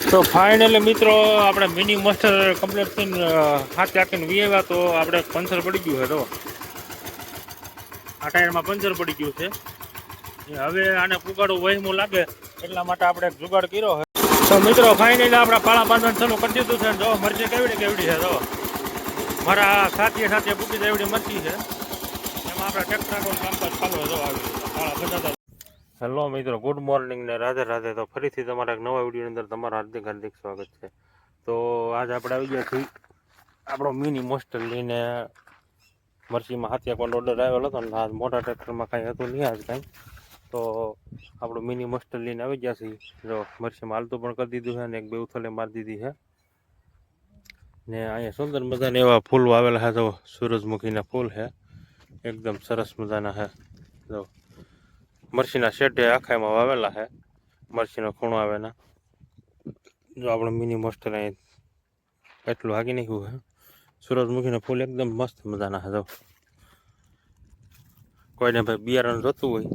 તો ફાઇનલી મિત્રો, આપણે મિની માસ્ટર કમ્પ્લીટ થઈને હાથ રાખીને વી તો આપણે પંચર પડી ગયું છે, તો. આ ટાયરમાં પંચર પડી ગયું છે. હવે આને પુગાડું વહીમું લાગે, એટલા માટે આપણે જુગાડ કર્યો છે. તો મિત્રો ફાઇનલી આપણે પાળા બાંધણ ચાલુ કરી દીધું છે જો મરચી કેવડી કેવડી છે, તો. મારા સાથીએ સાથે પૂકી એવડી મરચી છે. એમાં આપણે ટ્રેક્ટર કામકાજ ચાલુ છે આવી પાળા બંધાતા હેલો મિત્રો, ગુડ મોર્નિંગ ને રાધે રાધે. તો ફરીથી તમારા એક નવા વીડિયો અંદર તમારું હાર્દિક હાર્દિક સ્વાગત છે. તો આજ આપણે આવી ગયા છીએ આપણો મિની મોસ્ટર લઈને મરસીમાં પણ ઓર્ડર આવેલો હતો ને આ મોટા ટ્રેક્ટરમાં કાંઈ હતું નહીં આજ કાંઈ. તો આપણું મિની મોસ્ટર લઈને આવી ગયા છીએ. જો મરસીમાં હાલતું પણ કરી દીધું છે અને એક બે ઉથલે મારી દીધી છે. ને અહીંયા સુંદર મજાના એવા ફૂલ આવેલા છે. જો સૂરજમુખીના ફૂલ છે. એકદમ સરસ મજાના છે. જો મરસીના શેઢે આખા એમાં વાવેલા છે મરસીનો ખૂણો આવેના. જો આપણે મિની મોસ્ટર અહીં એટલું હાકી નાખ્યું છે સૂરજમુખીના ફૂલ એકદમ મસ્ત મજાના છે જો. કોઈને ભાઈ બિયારણ જોતું હોય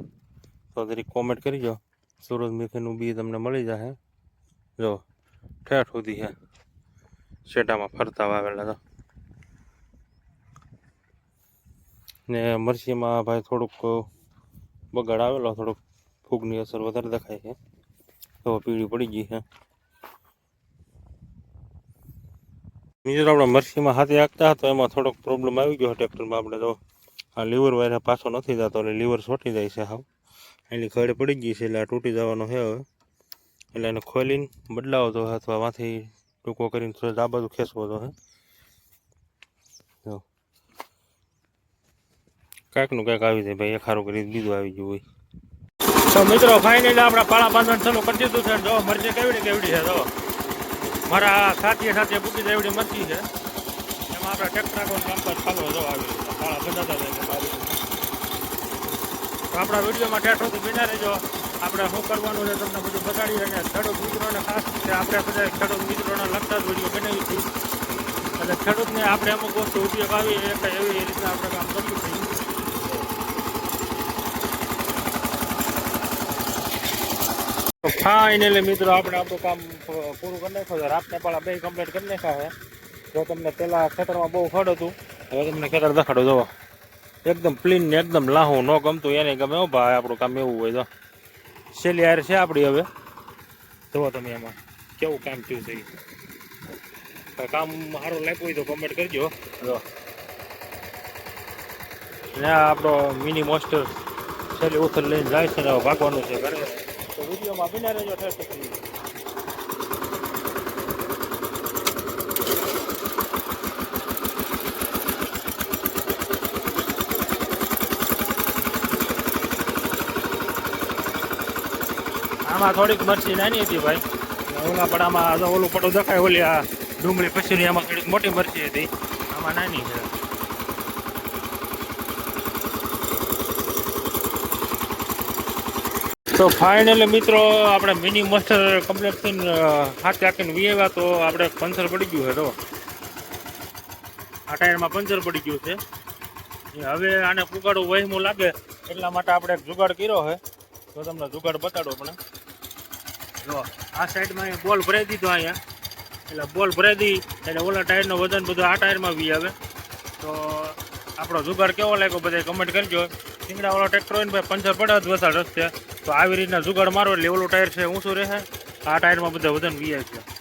તો જરી કોમેન્ટ કરીજો. સૂરજમુખીનું બી તમને મળી જશે જો, ઠેઠ સુધી છે શેઢામાં ફરતા વાવેલા તો ને મરસીમાં ભાઈ થોડુંક બગાડ આવેલો થોડોક ફૂગની અસર વધારે દેખાય છે. તો પીળી પડી ગઈ છે. બીજું આપણે મરસીમાં હાથે હાંકતા હતા એમાં થોડોક પ્રોબ્લેમ આવી ગયો ટ્રેક્ટરમાં આપણે તો આ લીવર વાયર પાછો નથી જતો, એટલે લીવર છોટી જાય છે હાવ. એની ખડે પડી ગઈ છે, એટલે આ તૂટી જવાનો છે હવે. એટલે એને ખોલીને બદલાવો તો અથવા માંથી ટૂંકો કરીને થોડો આ બાજુ ખેંચવો તો હે. કાંઈકનું કાંઈક આવી જાય ભાઈ ખારું કરી બીજું આવી ગયું હોય. તો મિત્રો ફાઇનલ આપણા પાળા બાંધવાનું ચાલુ કરી દીધું છે. જો મરજી કેવડી કેવડી છે, જો. મારા સાથીએ સાથે પૂકી એવડી મરજી છે. એમાં આપણે નાખવાનું કામકાજ ચાલુ જો, આવી પાળા બંધાતા એટલે. તો આપણા વિડીયોમાં સુધી બિના રહેજો. આપણે શું કરવાનું છે તમને બધું બતાડી અને ખેડૂત મિત્રોને ખાસ કે આપણે બધા ખેડૂત મિત્રોને લગતા જ વીડિયો બનાવી છીએ. અને ખેડૂતને આપણે અમુક વસ્તુ ઉપયોગ આવી એટલે એવી રીતના આપણે કામ કર્યું છે. તો ફાઇનલી મિત્રો આપણે આપણું કામ પૂરું કરી નાખ્યું છે. રાતને પાળા બે કમ્પ્લીટ કરી નાખ્યા છે. જો તમને પહેલાં ખેતરમાં બહુ ખડ હતું, હવે તમને ખેતર દેખાડો જોવો એકદમ ક્લીન ને એકદમ લાહું, ન ગમતું, એને ગમે હો ભાઈ, આપણું કામ એવું હોય તો. છેલ્લી હાર છે આપણી હવે. જુઓ તમે એમાં, કેવું કામ થયું છે. કામ સારું લાગ્યું હોય તો કમેન્ટ કરજો જો ને આપણો મિની મોસ્ટર છેલ્લી ઉથલ લઈને જાય છે ને ભાગવાનું છે ઘરે. વિડીયોમાં બિના રહેજો ઠેર આમાં થોડીક મરચી નાની હતી ભાઈ. ઓલા પડામાં ઓલું પડું દેખાય ઓલી આ ડુંગળી પછીની, આમાં થોડીક મોટી મરચી હતી. આમાં નાની છે. તો ફાઇનલી મિત્રો, આપણે મિની મસ્ટર કમ્પ્લીટ થઈને હાથ રાખીને વી તો આપણે પંચર પડી ગયું છે, તો. આ ટાયરમાં પંચર પડી ગયું છે. હવે આને કુગાડું વહીમું લાગે, એટલા માટે આપણે જુગાડ કર્યો છે. તો તમને જુગાડ બતાડો પણ. જો, આ સાઈડમાં બોલ ભરાઈ દીધો અહીંયા. એટલે બોલ ભરાઈ દી, એટલે ઓલા ટાયરનું વજન બધું આ ટાયરમાં વી આવે. તો આપણો જુગાડ કેવો લાગ્યો બધા કમેન્ટ કરજો. શીંગડા વાળો ટ્રેક્ટર હોય ને ભાઈ, પંચર પડે જ વસાડ રસ્તે. તો આવી રીતના જુગાડ મારો એટલે ઓલું ટાયર છે, ઊંચું રહે. આ ટાયરમાં બધા વજન વીએ છે.